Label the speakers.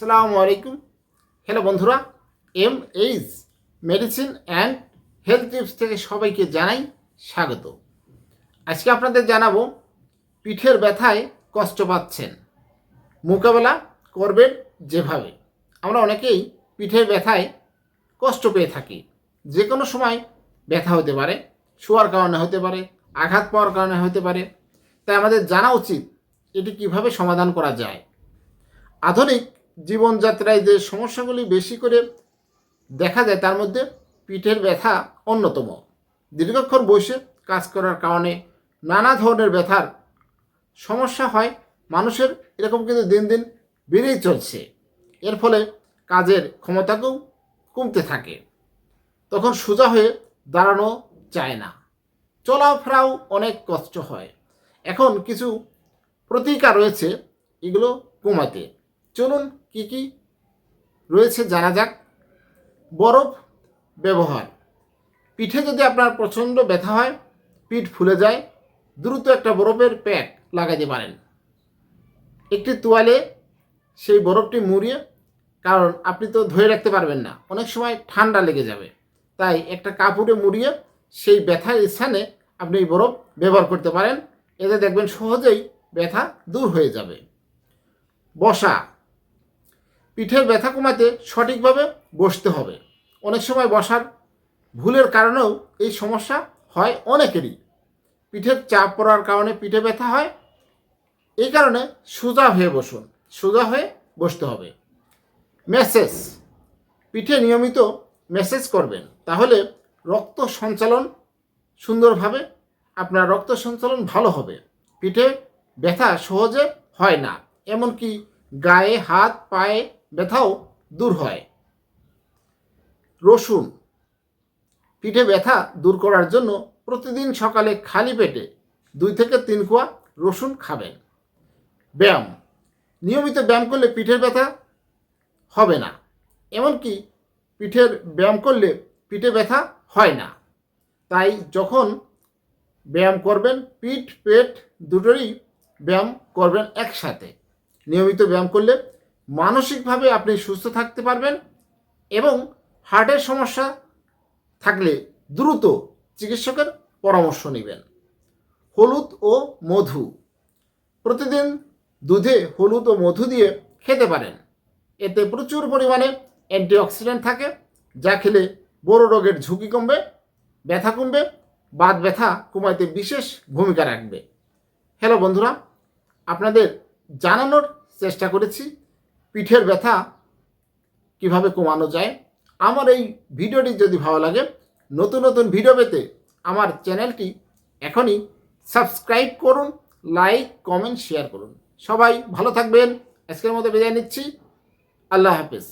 Speaker 1: আসসালামু আলাইকুম। হ্যালো বন্ধুরা, M H medicine and health tips থেকে সবাইকে জানাই স্বাগত। আজকে আপনাদের জানাব, পিঠের ব্যথায় কষ্ট পাচ্ছেন, মোকাবেলা করবেন যেভাবে। আমরা অনেকেই পিঠের ব্যথায় কষ্ট পেয়ে থাকি। যে কোনো সময় ব্যথা হতে পারে, শোয়ার কারণে হতে পারে, আঘাত পাওয়ার কারণে হতে পারে। তাই আমাদের জানা উচিত এটি কীভাবে সমাধান করা যায়। আধুনিক জীবনযাত্রায় যে সমস্যাগুলি বেশি করে দেখা যায়, তার মধ্যে পিঠের ব্যথা অন্যতম। দীর্ঘক্ষণ বসে কাজ করার কারণে নানা ধরনের ব্যথার সমস্যা হয়। মানুষের এরকম কিন্তু দিন দিন বেড়েই চলছে। এর ফলে কাজের ক্ষমতাকেও কমতে থাকে। তখন সোজা হয়ে দাঁড়ানো যায় না। চলাফেরাও অনেক কষ্ট হয়। এখন কিছু প্রতিকার রয়েছে এগুলো কমাতে। চলুন কি কি রয়েছে জানা যাক। বরফ ব্যবহার। পিঠে যদি আপনার প্রচণ্ড ব্যথা হয়, পিঠ ফুলে যায়, দ্রুত একটা বরফের প্যাক লাগাতে পারেন। একটি তোয়ালে সেই বরফটি মুড়িয়ে, কারণ আপনি তো ধরে রাখতে পারবেন না, অনেক সময় ঠান্ডা লেগে যাবে। তাই একটা কাপড়ে মুড়িয়ে সেই ব্যথার স্থানে আপনি এই বরফ ব্যবহার করতে পারেন। এতে দেখবেন সহজেই ব্যথা দূর হয়ে যাবে। বসা। পিঠের ব্যথা কমাতে সঠিকভাবে বসতে হবে। অনেক সময় বসার ভুলের কারণেও এই সমস্যা হয় অনেকেরই। পিঠের চাপ পড়ার কারণে পিঠে ব্যথা হয়। এই কারণে সোজা হয়ে বসুন, সোজা হয়ে বসতে হবে। মেসেজ, পিঠে নিয়মিত মেসেজ করবেন, তাহলে রক্ত সঞ্চালন সুন্দরভাবে, আপনার রক্ত সঞ্চালন ভালো হবে। পিঠে ব্যথা সহজে হয় না, এমনকি গায়ে, হাত, পায়ে ব্যথাও দূর হয়। রসুন, পিঠে ব্যথা দূর করার জন্য প্রতিদিন সকালে খালি পেটে দুই থেকে তিন কোয়া রসুন খাবেন। ব্যায়াম, নিয়মিত ব্যায়াম করলে পিঠের ব্যথা হবে না, এমনকি পিঠের ব্যায়াম করলে পিঠে ব্যথা হয় না। তাই যখন ব্যায়াম করবেন, পিঠ, পেট দুটোরই ব্যায়াম করবেন একসাথে। নিয়মিত ব্যায়াম করলে মানসিকভাবে আপনি সুস্থ থাকতে পারবেন এবং হার্টের সমস্যা থাকলে দ্রুত চিকিৎসকের পরামর্শ নেবেন। হলুদ ও মধু। প্রতিদিন দুধে হলুদ ও মধু দিয়ে খেতে পারেন। এতে প্রচুর পরিমাণে অ্যান্টিঅক্সিডেন্ট থাকে, যা খেলে বড় রোগের ঝুঁকি কমবে, ব্যথা কমবে, বাত ব্যথা কমাইতে বিশেষ ভূমিকা রাখবে। হ্যালো বন্ধুরা, আপনাদের জানানোর চেষ্টা করেছি পিঠের ব্যথা কীভাবে কমানো যায়? আমার এই ভিডিওটি যদি ভালো লাগে, নতুন নতুন ভিডিও পেতে আমার চ্যানেলটি এখনই সাবস্ক্রাইব করুন, লাইক, কমেন্ট, শেয়ার করুন। সবাই ভালো থাকবেন। আজকের মতো বিদায় নিচ্ছি। আল্লাহ হাফেজ।